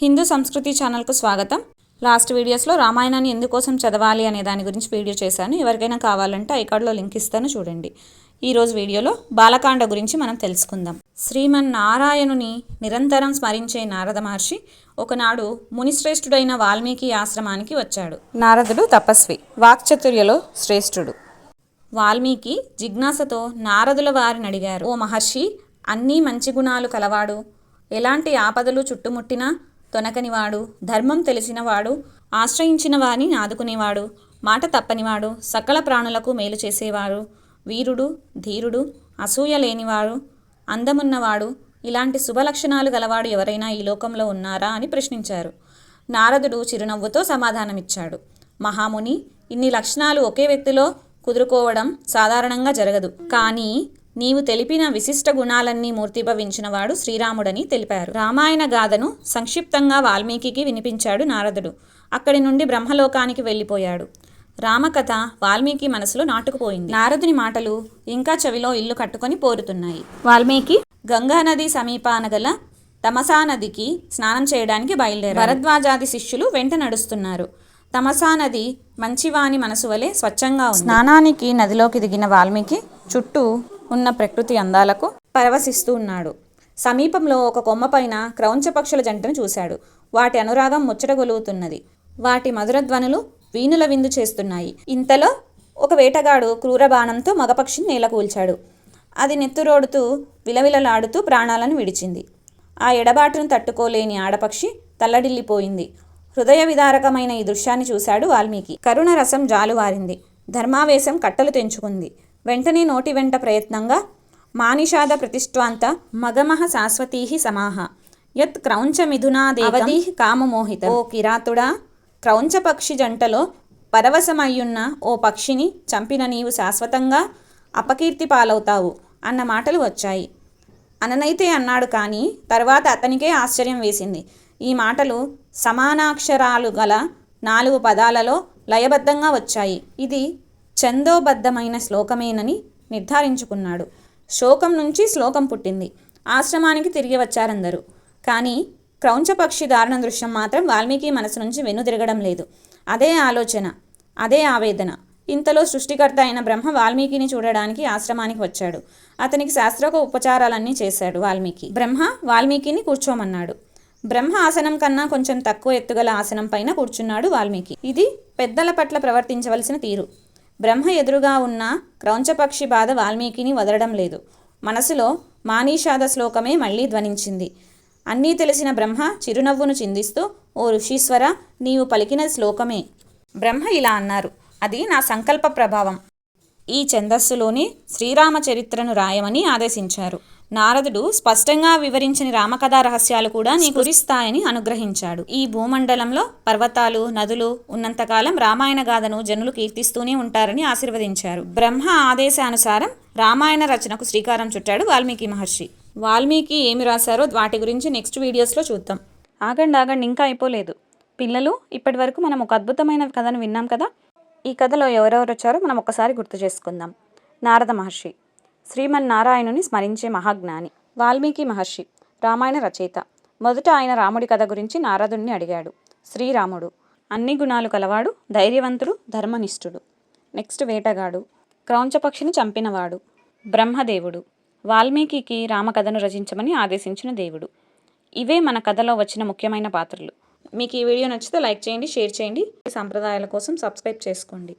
హిందూ సంస్కృతి ఛానల్కు స్వాగతం. లాస్ట్ వీడియోస్లో రామాయణాన్ని ఎందుకోసం చదవాలి అనే దాని గురించి వీడియో చేశాను. ఎవరికైనా కావాలంటే ఐకార్డ్లో లింక్ ఇస్తాను చూడండి. ఈరోజు వీడియోలో బాలకాండ గురించి మనం తెలుసుకుందాం. శ్రీమన్నారాయణుని నిరంతరం స్మరించే నారద మహర్షి ఒకనాడు మునిశ్రేష్ఠుడైన వాల్మీకి ఆశ్రమానికి వచ్చాడు. నారదుడు తపస్వి వాక్చతుర్యలో శ్రేష్ఠుడు. వాల్మీకి జిజ్ఞాసతో నారదుల వారిని అడిగారు ఓ మహర్షి అన్నీ మంచి గుణాలు కలవాడు. ఎలాంటి ఆపదలు చుట్టుముట్టినా తొనకనివాడు ధర్మం తెలిసినవాడు ఆశ్రయించిన వారిని ఆదుకునేవాడు మాట తప్పనివాడు సకల ప్రాణులకు మేలు చేసేవాడు వీరుడు ధీరుడు అసూయ లేనివాడు అందమున్నవాడు ఇలాంటి శుభలక్షణాలు గలవాడు ఎవరైనా ఈ లోకంలో ఉన్నారా అని ప్రశ్నించారు. నారదుడు చిరునవ్వుతో సమాధానమిచ్చాడు. మహాముని ఇన్ని లక్షణాలు ఒకే వ్యక్తిలో కుదురుకోవడం సాధారణంగా జరగదు. కానీ నీవు తెలిపిన విశిష్ట గుణాలన్నీ మూర్తిభవించినవాడు శ్రీరాముడని తెలిపారు. రామాయణ గాథను సంక్షిప్తంగా వాల్మీకి వినిపించాడు నారదుడు. అక్కడి నుండి బ్రహ్మలోకానికి వెళ్ళిపోయాడు. రామకథ వాల్మీకి మనసులో నాటుకుపోయింది. నారదుని మాటలు ఇంకా చెవిలో ఇల్లు కట్టుకొని పోరుతున్నాయి. వాల్మీకి గంగానది సమీపాన గల తమసా నదికి స్నానం చేయడానికి బయలుదేరారు. భరద్వాజాది శిష్యులు వెంట నడుస్తున్నారు. తమసా నది మంచివాని మనసు వలె స్వచ్ఛంగా స్నానానికి నదిలోకి దిగిన వాల్మీకి చుట్టూ ఉన్న ప్రకృతి అందాలకు పరవశిస్తూ ఉన్నాడు. సమీపంలో ఒక కొమ్మపైన క్రౌంచ పక్షుల జంటను చూశాడు. వాటి అనురాగం ముచ్చటగొలుగుతున్నది వాటి మధుర ధ్వనులు వీణుల విందు చేస్తున్నాయి. ఇంతలో ఒక వేటగాడు క్రూర బాణంతో మగపక్షిని నేలకూల్చాడు. అది నెత్తురోడుతూ విలవిలలాడుతూ ప్రాణాలను విడిచింది. ఆ ఎడబాటును తట్టుకోలేని ఆడపక్షి తల్లడిల్లిపోయింది. హృదయ విదారకమైన ఈ దృశ్యాన్ని చూశాడు వాల్మీకి. కరుణ రసం జాలువారింది. ధర్మావేశం కట్టలు తెంచుకుంది. వెంటనే నోటి వెంట ప్రయత్నంగా మానిషాద ప్రతిష్ఠాంత మగమహ శాశ్వతీ సమాహ. యత్ క్రౌంచ మిథునాదేవదీ కామమోహిత. ఓ కిరాతుడా క్రౌంచ పక్షి జంటలో పరవశమయ్యున్న ఓ పక్షిని చంపిన నీవు శాశ్వతంగా అపకీర్తి పాలవుతావు అన్న మాటలు వచ్చాయి. అననైతే అన్నాడు కానీ తర్వాత అతనికే ఆశ్చర్యం వేసింది. ఈ మాటలు సమానాక్షరాలు గల నాలుగు పదాలలో లయబద్ధంగా వచ్చాయి. ఇది ఛందోబద్ధమైన శ్లోకమేనని నిర్ధారించుకున్నాడు. శోకం నుంచి శ్లోకం పుట్టింది. ఆశ్రమానికి తిరిగి వచ్చారందరూ. కానీ క్రౌంచపక్షి దారుణ దృశ్యం మాత్రం వాల్మీకి మనసు నుంచి వెనుదిరగడం లేదు. అదే ఆలోచన అదే ఆవేదన. ఇంతలో సృష్టికర్త అయిన బ్రహ్మ వాల్మీకిని చూడడానికి ఆశ్రమానికి వచ్చాడు. అతనికి శాస్త్రోక ఉపచారాలన్నీ చేశాడు వాల్మీకి. బ్రహ్మ వాల్మీకిని కూర్చోమన్నాడు. బ్రహ్మ ఆసనం కన్నా కొంచెం తక్కువ ఎత్తుగల ఆసనం పైన కూర్చున్నాడు వాల్మీకి. ఇది పెద్దల పట్ల ప్రవర్తించవలసిన తీరు. బ్రహ్మ ఎదురుగా ఉన్న క్రౌంచపక్షి బాధ వాల్మీకిని వదలడం లేదు. మనసులో మానీషాద శ్లోకమే మళ్ళీ ధ్వనించింది. అన్నీ తెలిసిన బ్రహ్మ చిరునవ్వును చిందిస్తూ ఓ ఋషీశ్వర నీవు పలికిన శ్లోకమే. బ్రహ్మ ఇలా అన్నారు అది నా సంకల్ప ప్రభావం. ఈ ఛందస్సులోని శ్రీరామ చరిత్రను రాయమని ఆదేశించారు. నారదుడు స్పష్టంగా వివరించని రామకథా రహస్యాలు కూడా నీ కురిస్తాయని అనుగ్రహించాడు. ఈ భూమండలంలో పర్వతాలు నదులు ఉన్నంతకాలం రామాయణ గాథను జనులు కీర్తిస్తూనే ఉంటారని ఆశీర్వదించారు. బ్రహ్మ ఆదేశానుసారం రామాయణ రచనకు శ్రీకారం చుట్టాడు వాల్మీకి మహర్షి. వాల్మీకి ఏమి రాశారో వాటి గురించి నెక్స్ట్ వీడియోస్లో చూద్దాం. ఆగండి ఆగండి ఇంకా అయిపోలేదు. పిల్లలు ఇప్పటి వరకు మనం ఒక అద్భుతమైన కథను విన్నాం కదా? ఈ కథలో ఎవరెవరు వచ్చారో మనం ఒకసారి గుర్తు చేసుకుందాం. నారద మహర్షి. శ్రీమన్నారాయణుని స్మరించే మహాజ్ఞాని వాల్మీకి మహర్షి రామాయణ రచయిత. మొదట ఆయన రాముడి కథ గురించి నారదుణ్ణి అడిగాడు. శ్రీరాముడు అన్ని గుణాలు కలవాడు ధైర్యవంతుడు ధర్మనిష్ఠుడు. నెక్స్ట్ వేటగాడు క్రౌంచపక్షిని చంపినవాడు. బ్రహ్మదేవుడు వాల్మీకి రామకథను రచించమని ఆదేశించిన దేవుడు. ఇవే మన కథలో వచ్చిన ముఖ్యమైన పాత్రలు. మీకు ఈ వీడియో నచ్చితే లైక్ చేయండి షేర్ చేయండి. ఈ సంప్రదాయాల కోసం సబ్స్క్రైబ్ చేసుకోండి.